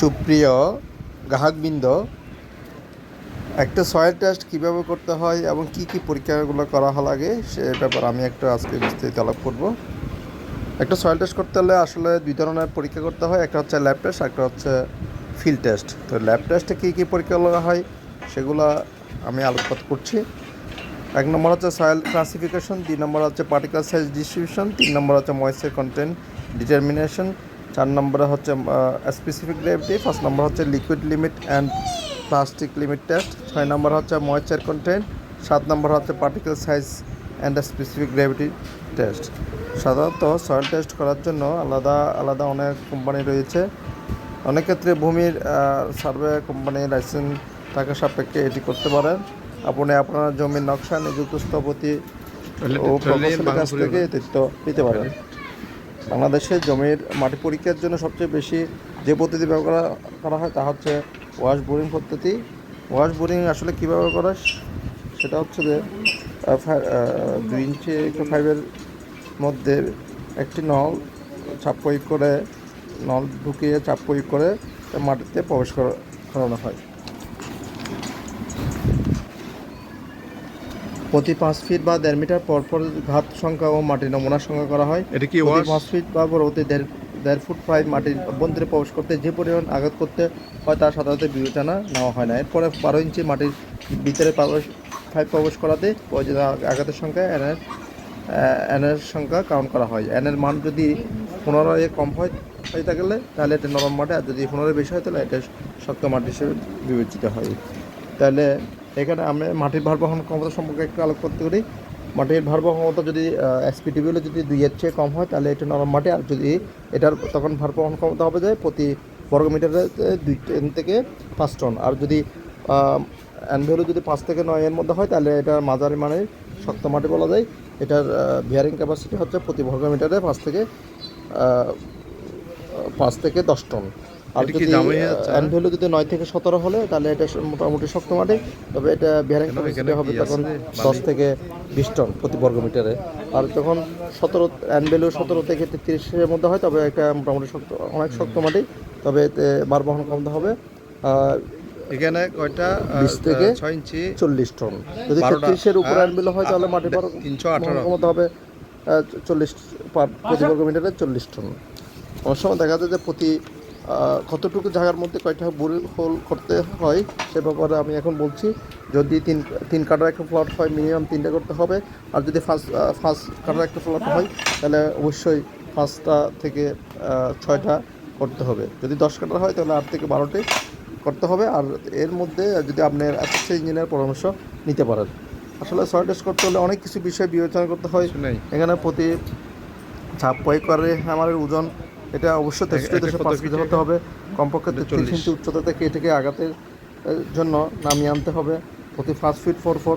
সুপ্রিয় গ্রাহকবৃন্দ, একটা soil test কীভাবে করতে হয় এবং কি কি পরীক্ষাগুলো করা লাগে, সে ব্যাপারে আমি একটা আজকে বিস্তারিত আলাপ করব। একটা সয়েল টেস্ট করতে হলে আসলে দুই ধরনের পরীক্ষা করতে হয়, একটা হচ্ছে ল্যাব টেস্ট একটা হচ্ছে ফিল্ড টেস্ট তো ল্যাব টেস্টে কী কী পরীক্ষা করা হয়, সেগুলো আমি আলোকপাত করছি। এক নম্বর হচ্ছে সয়েল ক্লাসিফিকেশন দুই নম্বর হচ্ছে পার্টিকেল সাইজ ডিস্ট্রিবিউশন তিন নম্বর হচ্ছে ময়েশ্চার কন্টেন্ট ডিটারমিনেশন চার নম্বরে হচ্ছে স্পেসিফিক গ্রেভিটি পাঁচ নম্বর হচ্ছে liquid limit and plastic limit test ছয় নম্বর হচ্ছে ময়েশ্চার কন্টেন্ট সাত নম্বর হচ্ছে particle size and specific gravity test সাধারণত সয়েল টেস্ট করার জন্য আলাদা আলাদা অনেক কোম্পানি রয়েছে। অনেক ক্ষেত্রে ভূমির সার্ভে কোম্পানির লাইসেন্স থাকা সাপেক্ষে এটি করতে পারেন। আপনি আপনার জমির নকশা নিযুক্ত স্থপতি ও প্রকৌশলীর কাছ থেকে তথ্য পেতে পারেন। বাংলাদেশে জমির মাটি পরীক্ষার জন্য সবচেয়ে বেশি যে পদ্ধতি ব্যবহার করা- হয় তা হচ্ছে ওয়াশ বোরিং পদ্ধতি। ওয়াশ বোরিং আসলে কীভাবে করা সেটা হচ্ছে যে দুই ইঞ্চি একটা ফাইভের মধ্যে একটি নল চাপ প্রয়োগ করে, নল ঢুকিয়ে চাপ প্রয়োগ করে মাটিতে প্রবেশ করা- করানো হয়। প্রতি পাঁচ ফিট বা দেড় মিটার পর পর ঘাত সংখ্যা ও মাটির নমুনার সংখ্যা করা হয়। এটা কি প্রতি পাঁচ ফিট বা পরবর্তী দেড় দেড় ফুট পাইপ মাটির অভ্যন্তরে প্রবেশ করতে যে পরিমাণ আঘাত করতে হয় তা সাধারণত বিবেচনা নেওয়া হয় না। এরপরে বারো ইঞ্চি মাটির ভিতরে প্রবেশ পাইপ প্রবেশ করাতে আঘাতের সংখ্যা এনের এনের সংখ্যা কাউন্ট করা হয়। এনের মান যদি পনেরো এর কম হয় হয়ে থাকলে তাহলে এটা নরম মাটি আর যদি পনেরো বেশি হয় তাহলে এটা শক্ত মাটি হিসেবে বিবেচিত হয়। তাহলে এখানে আমি মাটির ভারবহন ক্ষমতা সম্পর্কে একটু আলোক করতে করি মাটির ভারবহন ক্ষমতা যদি এসপিটিভি হলে যদি দুইয়ের চেয়ে কম হয়, তাহলে এটা নরম মাটি। আর যদি এটার তখন ভারবহন ক্ষমতা হবে যায় প্রতি বর্গ মিটারে দুই টন থেকে পাঁচ টন। আর যদি অ্যানভেলু যদি পাঁচ থেকে নয় এর মধ্যে হয়, তাহলে এটা মাঝারি মানের শক্ত মাটি বলা যায়। এটার বিয়ারিং ক্যাপাসিটি হচ্ছে প্রতি বর্গমিটারে পাঁচ থেকে পাঁচ থেকে দশ টন। আর যদি জামাই আছে? অ্যান ভ্যালু যদি নয় থেকে সতেরো হলে তাহলে এটা মোটামুটি শক্ত মাটি তবে এটা বিহারিং ক্যাপাসিটি হবে তখন দশ থেকে বিশ টন প্রতি বর্গ মিটারে। আর যখন সতেরো অ্যান ভ্যালু সতেরো থেকে তিরিশের মধ্যে হয় তবে এটা মোটামুটি শক্ত অনেক শক্ত মাটি তবে এতে বার বহন ক্ষমতা হবে। এখানে কয়টা? বিশ থেকে ছয় ইঞ্চি? চল্লিশ টন। যদি তেত্রিশের উপরে হ্যাঁ, হয় তাহলে মাটি বার তিনশো আঠারো। ক্ষমতা হবে চল্লিশ প্রতি বর্গ মিটারে চল্লিশ টন। অনেক সময় দেখা যায় যে প্রতি কতটুকু জায়গার মধ্যে কয়টা বুল হোল করতে হয় সে ব্যাপারে আমি এখন বলছি। যদি তিন তিন কাটার একটা প্লট হয় মিনিমাম তিনটা করতে হবে। আর যদি ফার্স্ট ফার্স্ট কাটার একটা প্লট হয় তাহলে অবশ্যই পাঁচটা থেকে ছয়টা করতে হবে। যদি দশ কাটার হয় তাহলে আট থেকে বারোটি করতে হবে। আর এর মধ্যে যদি আপনার অ্যাসিস্ট্যান্ট ইঞ্জিনিয়ার পরামর্শ নিতে পারেন। আসলে সয়েল টেস্ট করতে হলে অনেক কিছু বিষয় বিবেচনা করতে হয়। এখানে প্রতি চাপ প্রয়োগ করে আমার ওজন এটা অবশ্যই তেষট্টি দশে পাঁচ কেজি হতে হবে। কমপক্ষে তেত্রিশ 40 ইঞ্চি উচ্চতা থেকে এটাকে আঘাতের জন্য নামিয়ে আনতে হবে। প্রতি পাঁচ ফিট ফোর ফোর